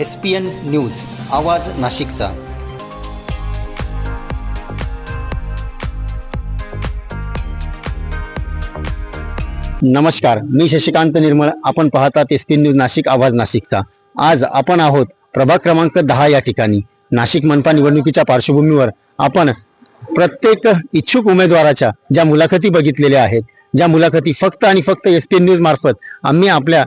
S P N news आवाज नाशिकचा. नमस्कार मी शशिकांत निर्मळ. आपण पाहतात एस पी न्यूज नाशिक आवाज नाशिकचा. आज आपण आहोत प्रभाग क्रमांक दहा या ठिकाणी. नाशिक मनपा निवडणुकीच्या पार्श्वभूमीवर आपण प्रत्येक इच्छुक उमेदवाराच्या ज्या मुलाखती बघितलेल्या आहेत ज्या मुलाखती फक्त आणि फक्त एस पी न्यूज मार्फत आम्ही आपल्या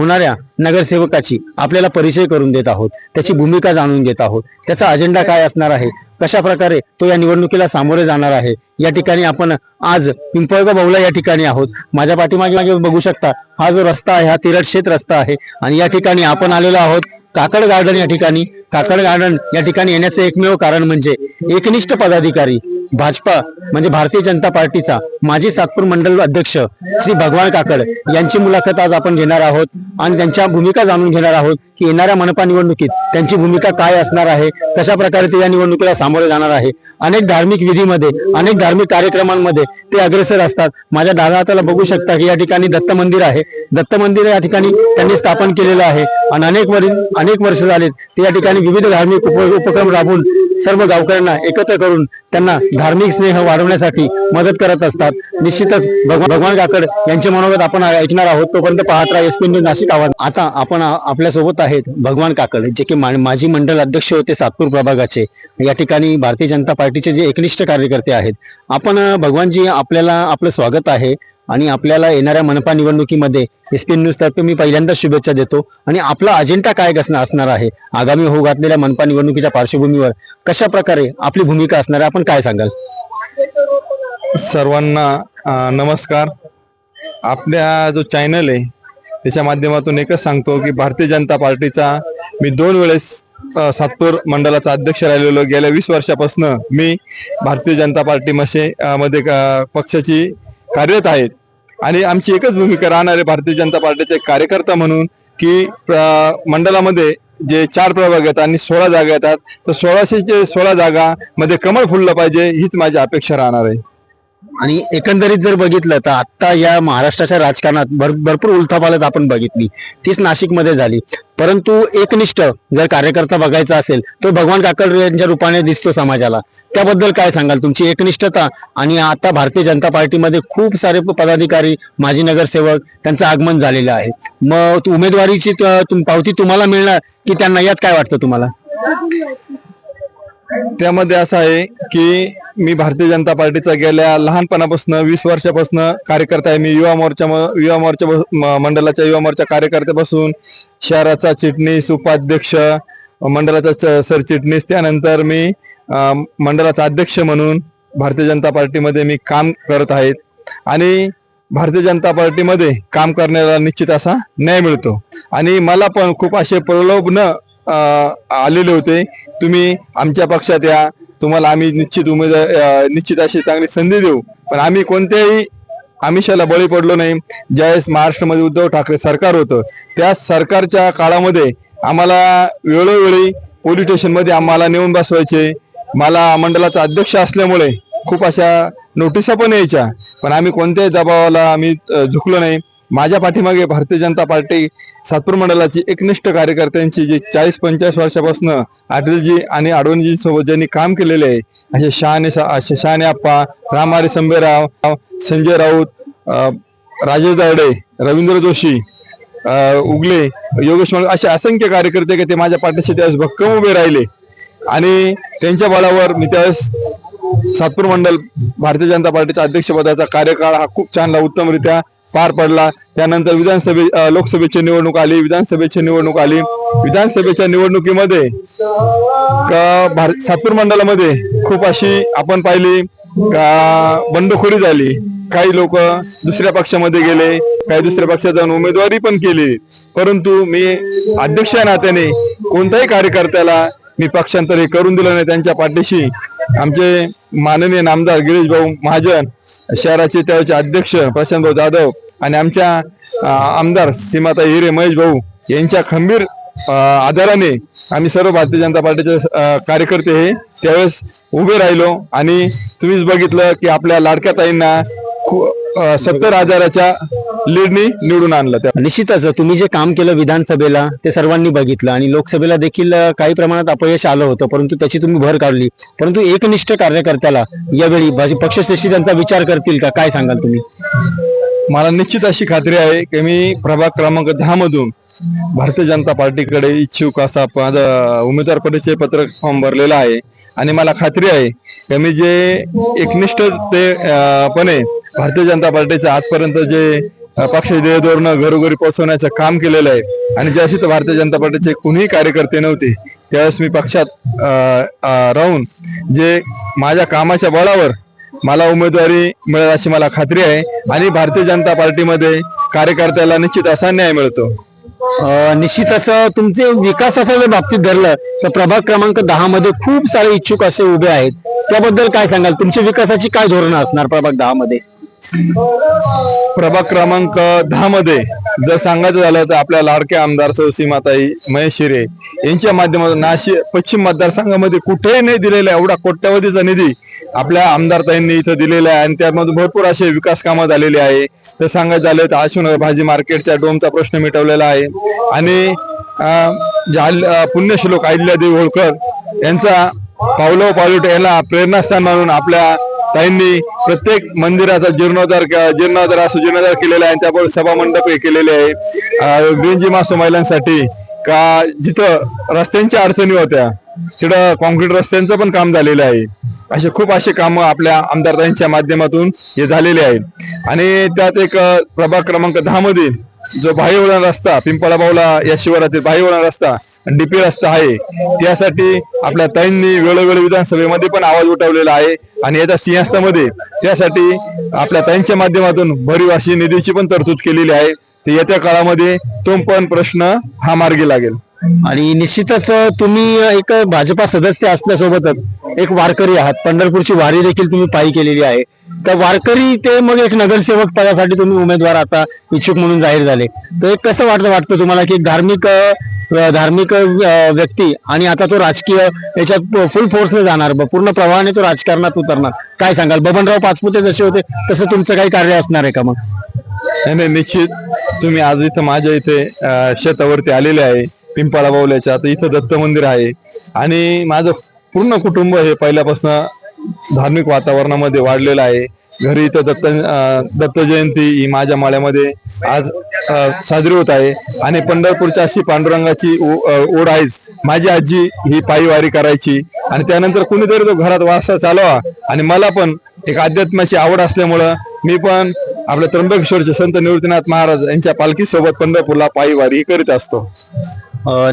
होणाऱ्या नगरसेवकाची आपल्याला परिचय करून देत आहोत. त्याची भूमिका जाणून घेत आहोत. त्याचा अजेंडा काय असणार आहे? कशा प्रकारे तो या निवडणुकीला सामोरे जाणार आहे? या ठिकाणी आपण आज पिंपळगाव बहुला या ठिकाणी आहोत. माझ्या पाठीमागे मागे बघू शकता हा जो रस्ता आहे हा तिरट शेत रस्ता आहे. आणि या ठिकाणी आपण आलेलो आहोत काकड गार्डन या ठिकाणी. काकड गार्डन या ठिकाणी येण्याचं एकमेव कारण म्हणजे एकनिष्ठ पदाधिकारी भाजपा म्हणजे भारतीय जनता पार्टीचा माजी सातपूर मंडल अध्यक्ष श्री भगवान काकड यांची मुलाखत आज आपण घेणार आहोत आणि त्यांच्या भूमिका जाणून घेणार आहोत की येणाऱ्या मनपा निवडणुकीत त्यांची भूमिका काय असणार आहे कशा प्रकारे ते या निवडणुकीला सामोरे जाणार आहे अनेक धार्मिक विधीमध्ये अनेक धार्मिक कार्यक्रमांमध्ये ते अग्रेसर असतात. माझ्या डाव्या हाताला बघू शकता की या ठिकाणी दत्त मंदिर आहे. दत्त मंदिर या ठिकाणी त्यांनी स्थापन केलेलं आहे आणि अनेक वरील अनेक वर्ष झालेत ते या ठिकाणी विविध धार्मिक उपक्रम राबवून सर्व गावकऱ्यांना एकत्र करून त्यांना धार्मिक स्नेह वाढवण्यासाठी मदत करत असतात. निश्चितच भगवान काकड यांचे मनोगत आपण ऐकणार आहोत. तोपर्यंत पाहत राहा एसपी न्यूज नाशिक आवाज. आता आपण आपल्यासोबत आहेत भगवान काकड जे की माजी मंडल अध्यक्ष होते सातपूर प्रभागाचे. या ठिकाणी भारतीय जनता पार्टीचे जे एकनिष्ठ कार्यकर्ते आहेत. आपण भगवानजी आपल्याला आपलं स्वागत आहे. आणि आपल्याला येणाऱ्या मनपा निवडणुकीमध्ये एस पी न्यूज तर्फे मी पहिल्यांदा शुभेच्छा देतो. आणि आपला अजेंडा काय असणार असणार आहे? आगामी होऊ घातलेल्या मनपा निवडणुकीच्या पार्श्वभूमीवर कशा प्रकारे आपली भूमिका असणार आहे? आपण काय सांगाल? सर्वांना नमस्कार. आपल्या जो चॅनल आहे त्याच्या माध्यमातून एकच सांगतो की भारतीय जनता पार्टीचा मी दोन वेळेस सातपूर मंडळाचा अध्यक्ष राहिलेलो. गेल्या वीस वर्षापासून मी भारतीय जनता पार्टी मध्ये पक्षाची कार्यरत आहेत आणि आमची एकच भूमिका राहणार आहे भारतीय जनता पार्टीचे कार्यकर्ता म्हणून की मंडळामध्ये जे चार प्रभाग येतात आणि सोळा जागा येतात तर सोळाशे सोळा जागा मध्ये कमळ फुललं पाहिजे हीच माझी अपेक्षा राहणार आहे. आणि एकंदरीत जर बघितलं तर आता या महाराष्ट्राच्या राजकारणात भर भरपूर उलथापालत आपण बघितली. तीच नाशिकमध्ये झाली. परंतु एकनिष्ठ जर कार्यकर्ता बघायचा असेल तो भगवान काकड यांच्या रूपाने दिसतो समाजाला. त्याबद्दल काय सांगाल? तुमची एकनिष्ठता आणि आता भारतीय जनता पार्टीमध्ये खूप सारे पदाधिकारी माजी नगरसेवक त्यांचं आगमन झालेलं आहे. मग उमेदवारीची तुम- पावती तुम्हाला मिळणार की त्यांना यात काय वाटतं तुम्हाला? त्यामध्ये असं आहे की मी भारतीय जनता पार्टीचा गेल्या लहानपणापासून वीस वर्षापासून कार्यकर्ता आहे. मी युवा मोर्चा म- युवा मोर्चा मंडळाच्या युवा मोर्चा कार्यकर्त्यापासून शहराचा चिटणीस उपाध्यक्ष मंडळाचा सरचिटणीस त्यानंतर मी मंडळाचा अध्यक्ष म्हणून भारतीय जनता पार्टीमध्ये मी काम करत आहेत आणि भारतीय जनता पार्टीमध्ये काम करण्याला निश्चित असा न्याय मिळतो. आणि मला पण खूप असे प्रलोभन आलेले होते. तुम्ही आमच्या पक्षात या. तुम्हाला आम्ही निश्चित उमेदवार निश्चित अशी चांगली संधी देऊ. पण आम्ही कोणत्याही आमिषाला बळी पडलो नाही. ज्यावेळेस महाराष्ट्रामध्ये उद्धव ठाकरे सरकार होतं त्या सरकारच्या काळामध्ये आम्हाला वेळोवेळी पोलीस स्टेशनमध्ये आम्हाला नेऊन बसवायचे. मला मंडळाचा अध्यक्ष असल्यामुळे खूप अशा नोटिसा पण यायच्या. पण आम्ही कोणत्याही दबावाला आम्ही झुकलो नाही. माझ्या पाठीमागे भारतीय जनता पार्टी सातपूर मंडळाची एकनिष्ठ कार्यकर्त्यांची जी चाळीस पंचाळीस वर्षापासून अटलजी आणि आडवणजी सोबत ज्यांनी काम केलेले आहे असे शहाणे असे शहाणे आप्पा रामारी संभेराव संजय राऊत राजेश दावडे रवींद्र जोशी उगले योगेश मंडळ असे असंख्य कार्यकर्ते की ते माझ्या पाठीशी त्यावेळेस भक्कम उभे राहिले. आणि त्यांच्या बळावर मी त्यावेळेस सातपूर मंडल भारतीय जनता पार्टीच्या अध्यक्षपदाचा कार्यकाळ हा खूप चांगला उत्तमरित्या पार पडला. त्यानंतर विधानसभे लोकसभेची निवडणूक आली. विधानसभेची निवडणूक आली. विधानसभेच्या निवडणुकीमध्ये भार सातपूर मंडळामध्ये खूप अशी आपण पाहिली का बंडखोरी झाली. काही लोक दुसऱ्या पक्षामध्ये गेले काही दुसऱ्या पक्षात जाऊन उमेदवारी पण केली. परंतु मी अध्यक्ष नात्याने कोणत्याही कार्यकर्त्याला मी पक्षांतर हे करून दिलं नाही. त्यांच्या पाठीशी आमचे माननीय नामदार गिरीश भाऊ महाजन शहराचे त्यावेळेचे अध्यक्ष प्रशांत भाऊ जाधव आणि आमच्या आमदार सीमाता हिरे महेश भाऊ यांच्या खंबीर आधाराने आम्ही सर्व भारतीय जनता पार्टीचे कार्यकर्ते हे त्यावेळेस उभे राहिलो आणि तुम्हीच बघितलं की आपल्या लाडक्या ताईंना सत्तर हजाराच्या लीडनी निवडून आणलं त्या निश्चितच तुम्ही जे काम केलं विधानसभेला ते सर्वांनी बघितलं आणि लोकसभेला देखील काही प्रमाणात अपयश आलं होतं परंतु त्याची तुम्ही भर काढली. परंतु एकनिष्ठ कार्यकर्त्याला यावेळी पक्षश्रेष्ठी त्यांचा विचार करतील का? काय सांगाल तुम्ही? मला निश्चित अशी खात्री आहे की मी प्रभाग क्रमांक दहा मधून भारतीय जनता पार्टीकडे इच्छुक असा माझा उमेदवार परिचय पत्रक फॉर्म भरलेला आहे. आणि मला खात्री आहे की मी जे एकनिष्ठ ते पणे भारतीय जनता पार्टीचं आजपर्यंत जे पक्ष पक्षाचे धोरणं घरोघरी पोहोचवण्याचं काम केलेलं आहे आणि ज्याशी तर भारतीय जनता पार्टीचे कुणीही कार्यकर्ते नव्हते त्यावेळेस मी पक्षात राहून जे माझ्या कामाच्या बळावर मला उमेदवारी मिळेल अशी मला खात्री आहे आणि भारतीय जनता पार्टीमध्ये कार्यकर्त्याला निश्चित असा न्याय मिळतो. निश्चितच तुमचे विकासाच्या जर बाबतीत धरलं तर प्रभाग क्रमांक दहा मध्ये खूप सारे इच्छुक असे उभे आहेत. त्याबद्दल काय सांगाल? तुमच्या विकासाची काय धोरणं असणार प्रभाग दहा मध्ये? प्रभाग क्रमांक दहा मध्ये जर सांगायचं झालं तर आपल्या लाडक्या आमदार सौ महेश शिरे यांच्या माध्यमातून नाशिक पश्चिम मतदारसंघामध्ये कुठेही नाही दिलेला एवढा कोट्यवधीचा निधी आपल्या आमदारताईंनी इथं दिलेला आहे. आणि त्यामधून भरपूर असे विकास कामं झालेली आहे. तर सांगायचं झालं तर आशुनगर भाजी मार्केटच्या डोमचा प्रश्न मिटवलेला आहे. आणि जाल- अं, पुण्यश्लोक अहिल्यादेवी होळकर यांचा पावलो पावलोट याला प्रेरणास्थान म्हणून आपल्या ताईंनी प्रत्येक मंदिराचा जीर्णोद्धार जीर्णोद्धार असं जीर्णोद्धार केलेला आहे आणि त्याबरोबर सभा मंडप हे केलेले आहे. ग्रीनजी मासो महिलांसाठी का जिथं रस्त्यांच्या अडचणी होत्या तिथं कॉन्क्रीट रस्त्यांचं पण काम झालेलं आहे. असे खूप असे कामं आपल्या आमदारताईंच्या माध्यमातून हे झालेले आहेत. आणि त्यात एक प्रभाग क्रमांक दहा मध्ये जो वळण रस्ता पिंपळाबावला या शिवारातील बाह्यवळण रस्ता डीपी रस्ता आहे. त्यासाठी आपल्या ताईंनी वेळोवेळी विधानसभेमध्ये पण आवाज उठवलेला आहे. आणि येत्या सिंहस्थामध्ये त्यासाठी आपल्या ताईंच्या माध्यमातून भरीव अशी निधीची पण तरतूद केलेली आहे. ते येत्या काळामध्ये तो पण प्रश्न हा मार्गी लागेल. आणि निश्चितच तुम्ही एक भाजपा सदस्य असल्यासोबतच एक वारकरी आहात. पंढरपूरची वारी देखील तुम्ही पायी केलेली आहे. तर वारकरी ते मग एक नगरसेवक पदासाठी तुम्ही उमेदवार आता इच्छुक म्हणून जाहीर झाले. तर एक कसं वाटतं वाटतं तुम्हाला की धार्मिक धार्मिक व्यक्ती आणि आता तो राजकीय याच्यात फुल फोर्सने जाणार. पूर्ण प्रवाहाने तो राजकारणात उतरणार. काय सांगाल? बबनराव पाचपुते जसे होते तसं तुमचं काही कार्य असणार आहे का मग? नाही नाही निश्चित. तुम्ही आज इथं माझ्या इथे शेतावरती आलेले आहे पिंपळा बावल्याच्या. आता इथं दत्त मंदिर आहे. आणि माझं पूर्ण कुटुंब हे पहिल्यापासून धार्मिक वातावरणामध्ये वाढलेलं आहे. घरी इथं दत्त दत्त जयंती ही माझ्या माळ्यामध्ये आज साजरी होत आहे. आणि पंढरपूरच्या अशी पांडुरंगाची ओढ आहेच. माझी आजी ही पायीवारी करायची. आणि त्यानंतर कुणीतरी तो घरात वारसा चालवा. आणि मला पण एक अध्यात्माची आवड असल्यामुळं मी पण आपल्या त्र्यंबकेश्वरचे संत निवृत्तीनाथ महाराज यांच्या पालखीसोबत पंढरपूरला पायीवारी करीत असतो.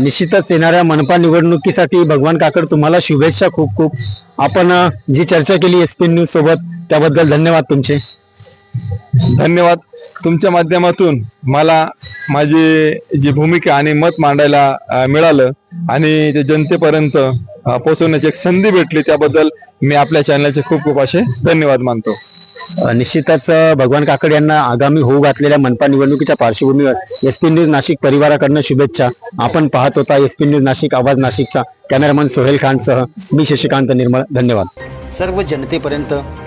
निश्चितच येणाऱ्या मनपा निवडणुकीसाठी भगवान काकड तुम्हाला शुभेच्छा खूप खूप. आपण जी चर्चा केली एस पी न्यूज सोबत त्याबद्दल धन्यवाद तुमचे. धन्यवाद. तुमच्या माध्यमातून मला माझी जी भूमिका आणि मत मांडायला मिळालं आणि ते जनतेपर्यंत पोहोचवण्याची एक संधी भेटली त्याबद्दल मी आपल्या चॅनलचे खूप खूप असे धन्यवाद मानतो. निश्चितच भगवान काकड यांना आगामी होऊ घातलेल्या मनपा निवडणुकीच्या पार्श्वभूमीवर एस पी न्यूज नाशिक परिवाराकडनं शुभेच्छा. आपण पाहत होता एस पी न्यूज नाशिक आवाज नाशिकचा. कॅमेरामन सोहेल खानसह मी शशिकांत निर्मळ. धन्यवाद. सर्व जनतेपर्यंत